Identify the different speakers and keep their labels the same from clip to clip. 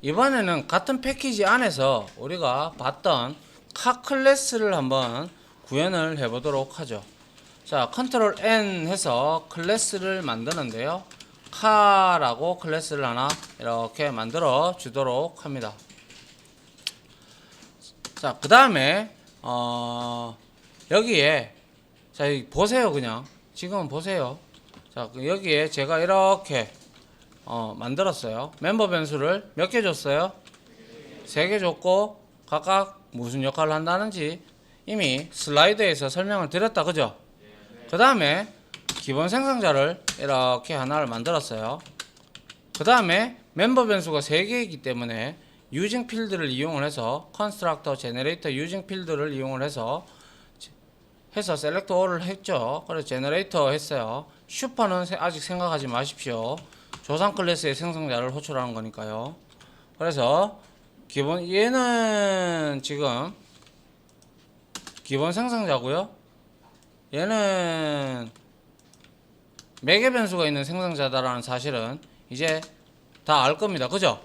Speaker 1: 이번에는 같은 패키지 안에서 우리가 봤던 카 클래스를 한번 구현을 해보도록 하죠. 자, 컨트롤 N 해서 클래스를 만드는데요. 카라고 클래스를 하나 이렇게 만들어 주도록 합니다. 자, 그 다음에, 어, 여기에, 자, 여기 보세요, 그냥. 지금 보세요. 자, 그 여기에 제가 이렇게, 어, 만들었어요. 멤버 변수를 몇 개 줬어요? 세 개 줬고, 각각 무슨 역할을 한다는지 이미 슬라이드에서 설명을 드렸다, 그죠? 그 다음에 기본 생성자를 이렇게 하나를 만들었어요. 그 다음에 멤버 변수가 3개이기 때문에 using 필드를 이용을 해서 constructor generator using 필드를 이용을 해서 해서 select all을 했죠. 그래서 generator 했어요. 슈퍼는 세- 아직 생각하지 마십시오. 조상 클래스의 생성자를 호출하는 거니까요. 그래서 기본 얘는 지금 기본 생성자고요. 얘는 매개 변수가 있는 생성자다라는 사실은 이제 다 알 겁니다. 그죠?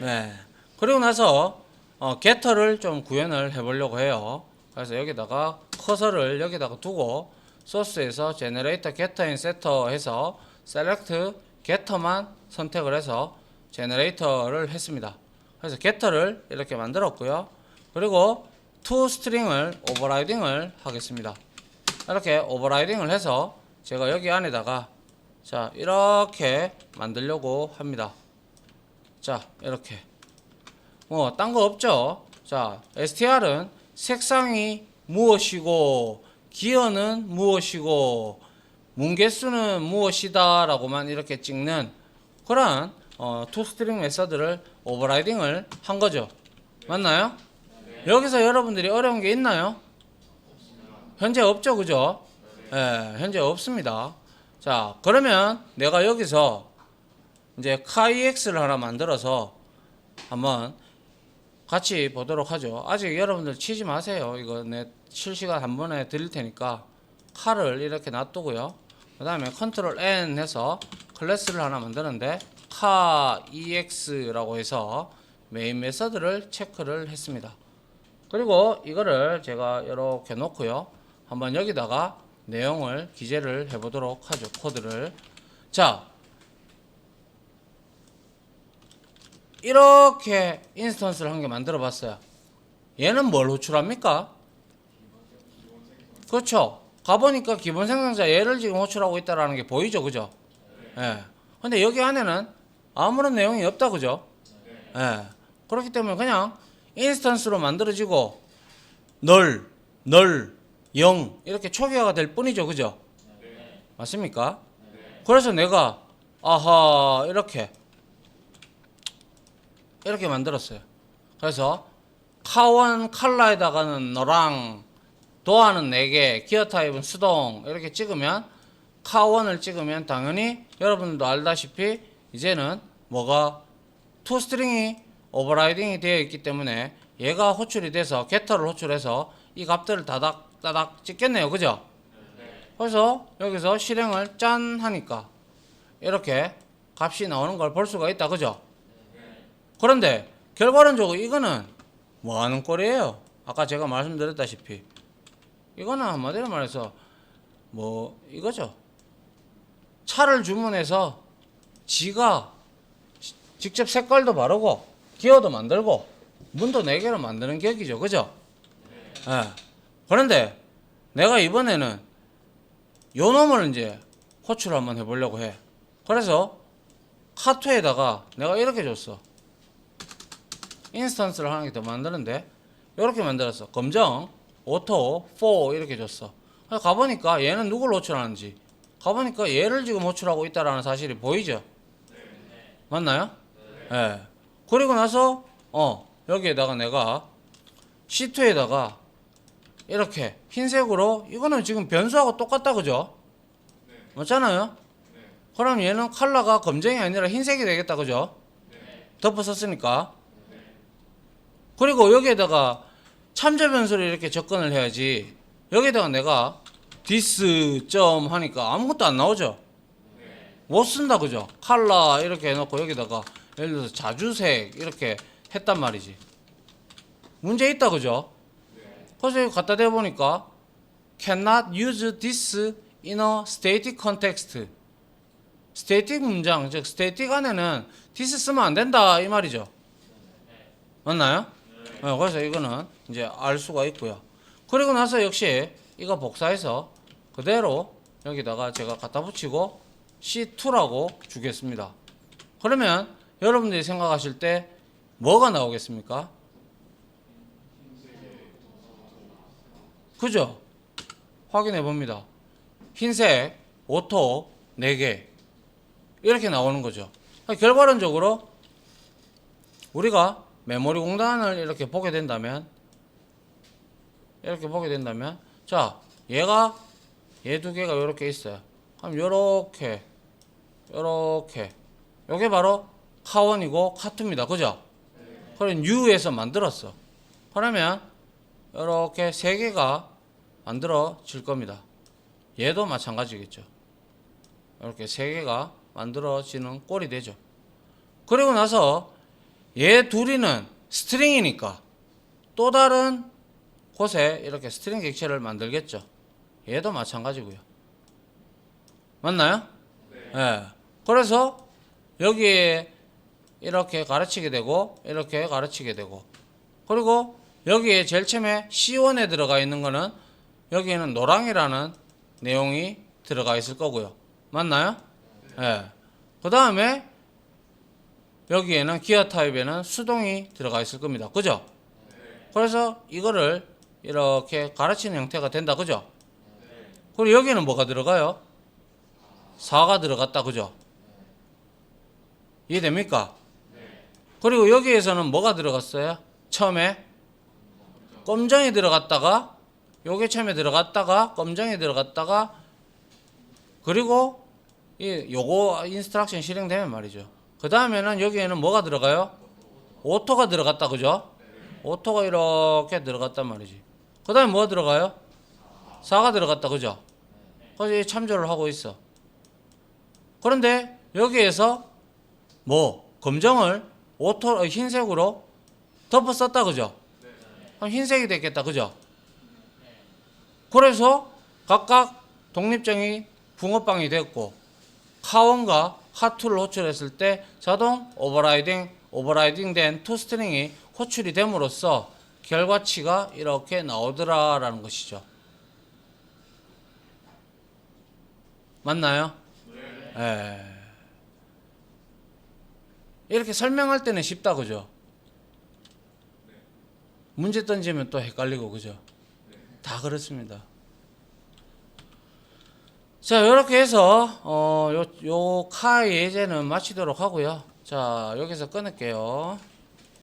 Speaker 1: 네. 그리고 나서 어, 게터를 좀 구현을 해보려고 해요. 그래서 여기다가 커서를 여기다가 두고 소스에서 제너레이터 게터 인 세터 해서 셀렉트 게터만 선택을 해서 제너레이터를 했습니다. 그래서 게터를 이렇게 만들었고요. 그리고 to 스트링을 오버라이딩을 하겠습니다. 이렇게 오버라이딩을 해서 제가 여기 안에다가 자 이렇게 만들려고 합니다. 자 이렇게 뭐 딴 거 없죠. 자 str은 색상이 무엇이고 기어는 무엇이고 문개수는 무엇이다라고만 이렇게 찍는 그런 어, 투스트링 메서드를 오버라이딩을 한 거죠. 맞나요? 여기서 여러분들이 어려운 게 있나요? 현재 없죠, 그죠? 예, 현재 없습니다. 자, 그러면 내가 여기서 이제 카이엑스를 하나 만들어서 한번 같이 보도록 하죠. 아직 여러분들 치지 마세요. 이거 내 실시간 한 번에 드릴 테니까 칼을 이렇게 놔두고요. 그 다음에 컨트롤 N 해서 클래스를 하나 만드는데 카 EX라고 해서 메인 메서드를 체크를 했습니다. 그리고 이거를 제가 이렇게 놓고요. 한번 여기다가 내용을 기재를 해보도록 하죠. 코드를. 자, 이렇게 인스턴스를 한 개 만들어 봤어요. 얘는 뭘 호출합니까? 그렇죠. 가보니까 기본 생성자 얘를 지금 호출하고 있다라는 게 보이죠. 그죠? 예. 근데 여기 안에는 아무런 내용이 없다. 그죠? 예. 그렇기 때문에 그냥 인스턴스로 만들어지고 널, 널, 영 이렇게 초기화가 될 뿐이죠. 그죠? 맞습니까? 그래서 내가 아하 이렇게 이렇게 만들었어요. 그래서 카원 칼라에다가는 너랑 도안은 4개, 기어 타입은 수동 이렇게 찍으면 카원을 찍으면 당연히 여러분들도 알다시피 이제는 뭐가 투 스트링이 오버라이딩이 되어 있기 때문에 얘가 호출이 돼서 게터를 호출해서 이 값들을 다닥 다닥 찍겠네요. 그죠? 그래서 여기서 실행을 짠 하니까 이렇게 값이 나오는 걸 볼 수가 있다. 그죠? 그런데 결과론적으로 이거는 뭐 하는 꼴이에요? 아까 제가 말씀드렸다시피 이거는 한마디로 말해서 뭐 이거죠. 차를 주문해서 지가 지- 직접 색깔도 바르고 기어도 만들고 문도 네 개로 만드는 격이죠. 그죠? 예. 그런데 내가 이번에는 요 놈을 이제 호출을 한번 해보려고 해. 그래서 카투에다가 내가 이렇게 줬어. 인스턴스를 하나 더 만드는데 이렇게 만들었어. 검정, 오토, 4 이렇게 줬어. 가보니까 얘는 누굴 호출하는지 가보니까 얘를 지금 호출하고 있다라는 사실이 보이죠? 맞나요? 예. 그리고 나서 어 여기에다가 내가 C2에다가 이렇게 흰색으로 이거는 지금 변수하고 똑같다 그죠? 맞잖아요? 그럼 얘는 컬러가 검정이 아니라 흰색이 되겠다 그죠? 덮어 썼으니까 그리고 여기에다가 참조 변수를 이렇게 접근을 해야지 여기에다가 내가 디스 점 하니까 아무것도 안 나오죠 못 쓴다 그죠 컬러 이렇게 해놓고 여기다가 예를 들어서 자주색 이렇게 했단 말이지. 문제 있다 그죠? 그래서 이거 갖다 대 보니까 cannot use this in a static context. 스테이틱 문장, 즉 스테이틱 안에는 this 쓰면 안 된다 이 말이죠. 맞나요? 네, 그래서 이거는 이제 알 수가 있고요. 그리고 나서 역시 이거 복사해서 그대로 여기다가 제가 갖다 붙이고 C2라고 주겠습니다. 그러면 여러분들이 생각하실 때 뭐가 나오겠습니까? 그죠? 확인해 봅니다. 흰색 오토 4개 이렇게 나오는 거죠. 결과론적으로 우리가 메모리 공단을 이렇게 보게 된다면 이렇게 보게 된다면 자 얘가 얘 두 개가 이렇게 있어요. 그럼 요렇게 요렇게 요게 바로 카원이고 카투입니다. 그죠? 그럼 U에서 만들었어. 그러면 이렇게 세 개가 만들어질 겁니다. 얘도 마찬가지겠죠. 이렇게 세 개가 만들어지는 꼴이 되죠. 그리고 나서 얘 둘이는 스트링이니까 또 다른 곳에 이렇게 스트링 객체를 만들겠죠. 얘도 마찬가지고요. 맞나요? 네. 그래서 여기에 이렇게 가르치게 되고 이렇게 가르치게 되고 그리고 여기에 제일 처음에 C1에 들어가 있는 거는 여기에는 노랑이라는 내용이 들어가 있을 거고요. 맞나요? 예. 그 다음에 여기에는 기어 타입에는 수동이 들어가 있을 겁니다. 그죠? 그래서 이거를 이렇게 가르치는 형태가 된다. 그죠? 그리고 여기는 뭐가 들어가요? 4가 들어갔다. 그죠? 이해됩니까? 그리고 여기에서는 뭐가 들어갔어요? 처음에 검정이 들어갔다가 요게 처음에 들어갔다가 검정이 들어갔다가 그리고 이 요거 인스트럭션 실행되면 말이죠. 그 다음에는 여기에는 뭐가 들어가요? 오토가 들어갔다 그죠? 오토가 이렇게 들어갔단 말이지. 그 다음에 뭐가 들어가요? 4가 들어갔다 그죠? 그래서 참조를 하고 있어. 그런데 여기에서 뭐 검정을 오토 어, 흰색으로 덮어 썼다 그죠? 그럼 흰색이 됐겠다 그죠? 그래서 각각 독립적인 붕어빵이 됐고 카원과 하투를 호출했을 때 자동 오버라이딩 오버라이딩된 투 스트링이 호출이 됨으로써 결과치가 이렇게 나오더라라는 것이죠. 맞나요? 예. 이렇게 설명할 때는 쉽다 그죠? 문제 던지면 또 헷갈리고 그죠? 다 그렇습니다. 자, 이렇게 해서 어, 요, 요 카 예제는 마치도록 하고요. 자, 여기서 끊을게요.